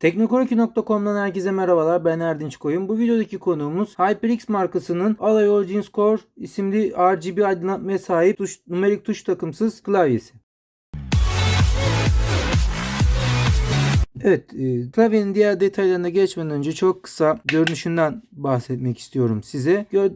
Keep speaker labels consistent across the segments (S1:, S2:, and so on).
S1: Teknokoreki.com'dan herkese merhabalar. Ben Erdinç Koyun. Bu videodaki konuğumuz HyperX markasının Alloy Origins Core isimli RGB aydınlatmaya sahip tuş, numerik tuş takımsız klavyesi. Evet, e, klavyenin diğer detaylarına geçmeden önce çok kısa görünüşünden bahsetmek istiyorum size. Gör,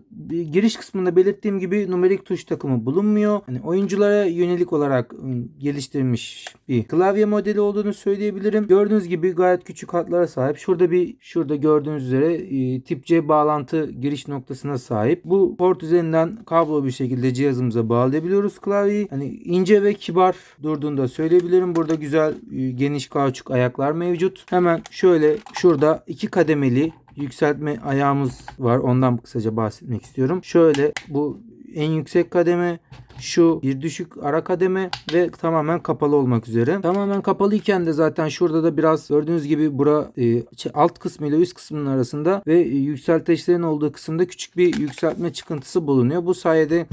S1: giriş kısmında belirttiğim gibi numerik tuş takımı bulunmuyor. Hani oyunculara yönelik olarak ım, geliştirilmiş bir klavye modeli olduğunu söyleyebilirim. Gördüğünüz gibi gayet küçük hatlara sahip. Şurada bir şurada gördüğünüz üzere e, tip C bağlantı giriş noktasına sahip. Bu port üzerinden kablo bir şekilde cihazımıza bağlayabiliyoruz klavyeyi. Hani ince ve kibar durduğunu da söyleyebilirim. Burada güzel e, geniş kauçuk ayaklar mevcut. Hemen şöyle şurada iki kademeli yükseltme ayağımız var. Ondan kısaca bahsetmek istiyorum. Şöyle bu en yüksek kademe şu bir düşük ara kademe ve tamamen kapalı olmak üzere. Tamamen kapalı iken de zaten şurada da biraz gördüğünüz gibi bura e, alt kısmı ile üst kısmının arasında ve e, yükselteçlerin olduğu kısımda küçük bir yükseltme çıkıntısı bulunuyor. Bu sayede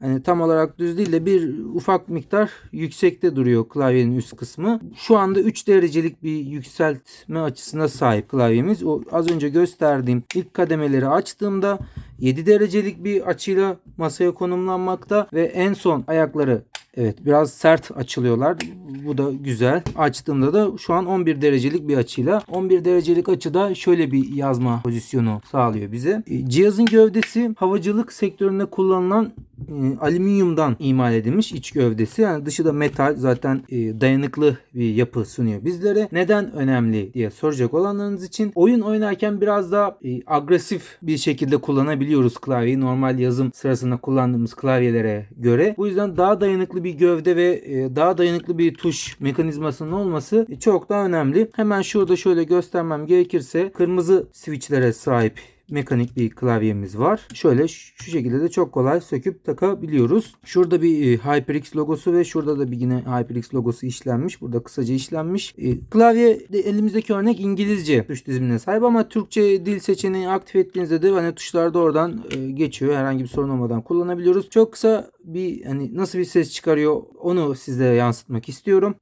S1: Hani tam olarak düz değil de bir ufak miktar yüksekte duruyor klavyenin üst kısmı. Şu anda 3 derecelik bir yükseltme açısına sahip klavyemiz. O az önce gösterdiğim ilk kademeleri açtığımda 7 derecelik bir açıyla masaya konumlanmakta ve en son ayakları Evet biraz sert açılıyorlar. Bu da güzel. Açtığımda da şu an 11 derecelik bir açıyla. 11 derecelik açıda şöyle bir yazma pozisyonu sağlıyor bize. Cihazın gövdesi havacılık sektöründe kullanılan e, alüminyumdan imal edilmiş iç gövdesi. Yani dışı da metal zaten e, dayanıklı bir yapı sunuyor bizlere. Neden önemli diye soracak olanlarınız için oyun oynarken biraz daha e, agresif bir şekilde kullanabiliyoruz klavyeyi. Normal yazım sırasında kullandığımız klavyelere göre. Bu yüzden daha dayanıklı bir gövde ve e, daha dayanıklı bir tuş mekanizmasının olması çok daha önemli. Hemen şurada şöyle göstermem gerekirse kırmızı switchlere sahip mekanik bir klavyemiz var. Şöyle şu şekilde de çok kolay söküp takabiliyoruz. Şurada bir e, HyperX logosu ve şurada da bir yine HyperX logosu işlenmiş. Burada kısaca işlenmiş. E, klavye de elimizdeki örnek İngilizce tuş dizimine sahip ama Türkçe dil seçeneği aktif ettiğinizde de hani tuşlar da oradan e, geçiyor. Herhangi bir sorun olmadan kullanabiliyoruz. Çok kısa bir hani nasıl bir ses çıkarıyor onu sizlere yansıtmak istiyorum.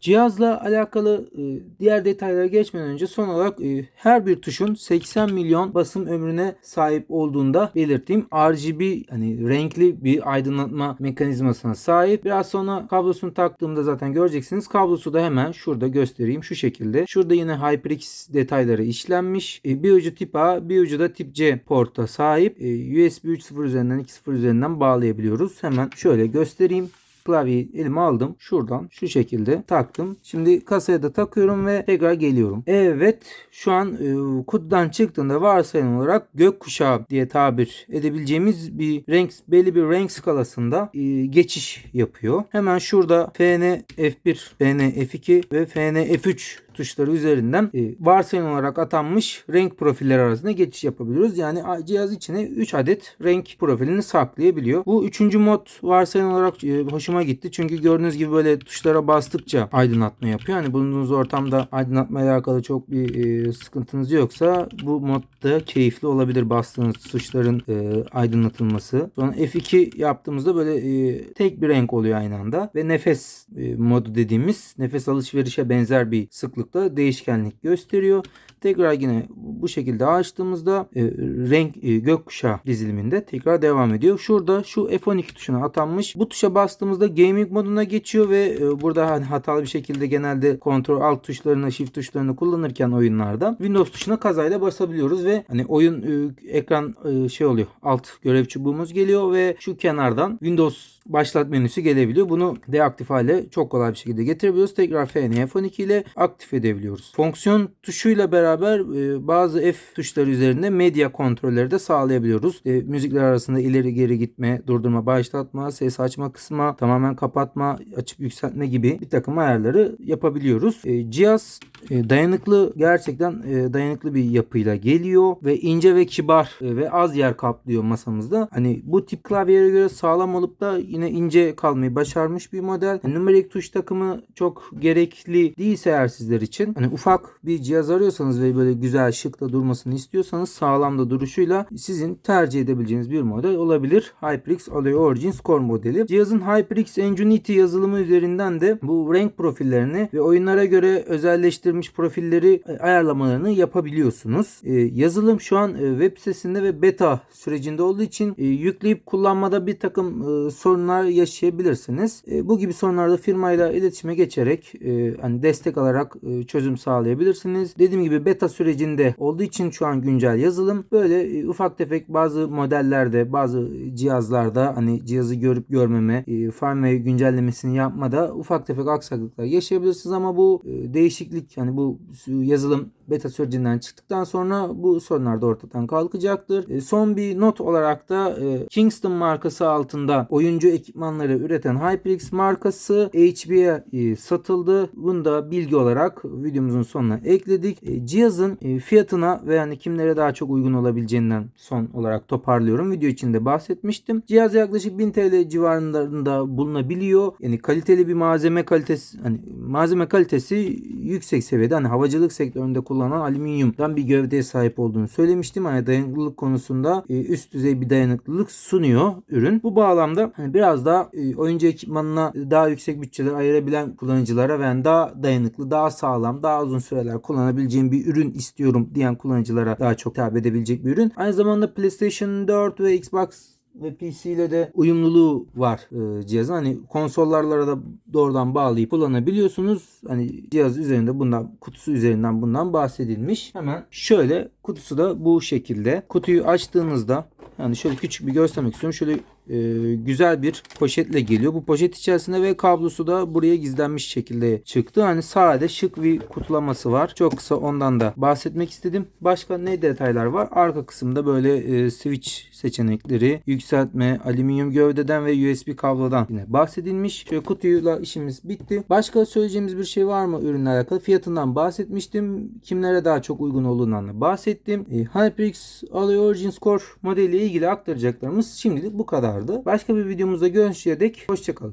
S1: Cihazla alakalı e, diğer detaylara geçmeden önce son olarak e, her bir tuşun 80 milyon basım ömrüne sahip olduğunda belirttiğim RGB hani renkli bir aydınlatma mekanizmasına sahip. Biraz sonra kablosunu taktığımda zaten göreceksiniz. Kablosu da hemen şurada göstereyim şu şekilde. Şurada yine HyperX detayları işlenmiş. E, bir ucu tip A, bir ucu da tip C porta sahip. USB 3.0 üzerinden 2.0 üzerinden bağlayabiliyoruz. Hemen şöyle göstereyim klavyeyi elime aldım. Şuradan şu şekilde taktım. Şimdi kasaya da takıyorum ve tekrar geliyorum. Evet şu an e, kutudan çıktığında varsayılan olarak gökkuşağı diye tabir edebileceğimiz bir renk belli bir renk skalasında e, geçiş yapıyor. Hemen şurada FN F1, FN F2 ve FN F3 tuşları üzerinden e, varsayılan olarak atanmış renk profilleri arasında geçiş yapabiliyoruz. Yani cihaz içine 3 adet renk profilini saklayabiliyor. Bu üçüncü mod varsayılan olarak e, hoşuma gitti. Çünkü gördüğünüz gibi böyle tuşlara bastıkça aydınlatma yapıyor. Hani bulunduğunuz ortamda aydınlatma ile alakalı çok bir e, sıkıntınız yoksa bu modda keyifli olabilir bastığınız tuşların e, aydınlatılması. Sonra F2 yaptığımızda böyle e, tek bir renk oluyor aynı anda ve nefes e, modu dediğimiz nefes alışverişe benzer bir sıklık sıcaklıkta değişkenlik gösteriyor. Tekrar yine bu şekilde açtığımızda e, renk e, gökkuşağı diziliminde tekrar devam ediyor. Şurada şu F12 tuşuna atanmış. Bu tuşa bastığımızda gaming moduna geçiyor ve e, burada hani hatalı bir şekilde genelde kontrol alt tuşlarını shift tuşlarını kullanırken oyunlarda Windows tuşuna kazayla basabiliyoruz ve hani oyun e, ekran e, şey oluyor. Alt görev çubuğumuz geliyor ve şu kenardan Windows başlat menüsü gelebiliyor. Bunu deaktif hale çok kolay bir şekilde getirebiliyoruz. Tekrar FN F12 ile aktif edebiliyoruz. Fonksiyon tuşuyla beraber e, bazı F tuşları üzerinde medya kontrolleri de sağlayabiliyoruz. E, müzikler arasında ileri geri gitme, durdurma, başlatma, ses açma kısma, tamamen kapatma, açıp yükseltme gibi bir takım ayarları yapabiliyoruz. E, cihaz e, dayanıklı gerçekten e, dayanıklı bir yapıyla geliyor ve ince ve kibar e, ve az yer kaplıyor masamızda. Hani bu tip klavyelere göre sağlam olup da yine ince kalmayı başarmış bir model. Yani numerik tuş takımı çok gerekli değilse eğer sizler kullanıcılar için. Hani ufak bir cihaz arıyorsanız ve böyle güzel şık da durmasını istiyorsanız sağlam da duruşuyla sizin tercih edebileceğiniz bir model olabilir. HyperX Alloy Origins Core modeli. Cihazın HyperX Ingenuity yazılımı üzerinden de bu renk profillerini ve oyunlara göre özelleştirilmiş profilleri e, ayarlamalarını yapabiliyorsunuz. E, yazılım şu an e, web sitesinde ve beta sürecinde olduğu için e, yükleyip kullanmada bir takım e, sorunlar yaşayabilirsiniz. E, bu gibi sorunlarda firmayla iletişime geçerek e, hani destek alarak e, çözüm sağlayabilirsiniz. Dediğim gibi beta sürecinde olduğu için şu an güncel yazılım böyle e, ufak tefek bazı modellerde bazı cihazlarda hani cihazı görüp görmeme e, firmware güncellemesini yapmada ufak tefek aksaklıklar yaşayabilirsiniz ama bu e, değişiklik hani bu yazılım beta sürecinden çıktıktan sonra bu sorunlar da ortadan kalkacaktır. E, son bir not olarak da e, Kingston markası altında oyuncu ekipmanları üreten HyperX markası HP'ye e, satıldı. Bunu da bilgi olarak videomuzun sonuna ekledik. E, cihazın fiyatına ve yani kimlere daha çok uygun olabileceğinden son olarak toparlıyorum. Video içinde bahsetmiştim. Cihaz yaklaşık 1000 TL civarlarında bulunabiliyor. Yani kaliteli bir malzeme kalitesi hani malzeme kalitesi yüksek seviyede. Hani havacılık sektöründe kullanılan alüminyumdan bir gövdeye sahip olduğunu söylemiştim. Hani dayanıklılık konusunda e, üst düzey bir dayanıklılık sunuyor ürün. Bu bağlamda hani biraz daha e, oyuncu ekipmanına daha yüksek bütçeler ayırabilen kullanıcılara yani daha dayanıklı, daha sağlam, daha uzun süreler kullanabileceğim bir ürün istiyorum diyen kullanıcılara daha çok hitap edebilecek bir ürün. Aynı zamanda PlayStation 4 ve Xbox ve PC ile de uyumluluğu var e, cihazın. Hani konsollarlara da doğrudan bağlayıp kullanabiliyorsunuz. Hani cihaz üzerinde bundan kutusu üzerinden bundan bahsedilmiş. Hemen şöyle kutusu da bu şekilde. Kutuyu açtığınızda yani şöyle küçük bir göstermek istiyorum. Şöyle e, güzel bir poşetle geliyor. Bu poşet içerisinde ve kablosu da buraya gizlenmiş şekilde çıktı. Hani sade şık bir kutulaması var. Çok kısa ondan da bahsetmek istedim. Başka ne detaylar var? Arka kısımda böyle e, switch seçenekleri, yükseltme, alüminyum gövdeden ve USB kablodan yine bahsedilmiş. Şöyle kutuyla işimiz bitti. Başka söyleyeceğimiz bir şey var mı ürünle alakalı? Fiyatından bahsetmiştim. Kimlere daha çok uygun olduğundan da bahsettim. E, HyperX Alloy Origins Core modeliyle ilgili aktaracaklarımız şimdilik bu kadardı. Başka bir videomuzda görüşene dek hoşçakalın.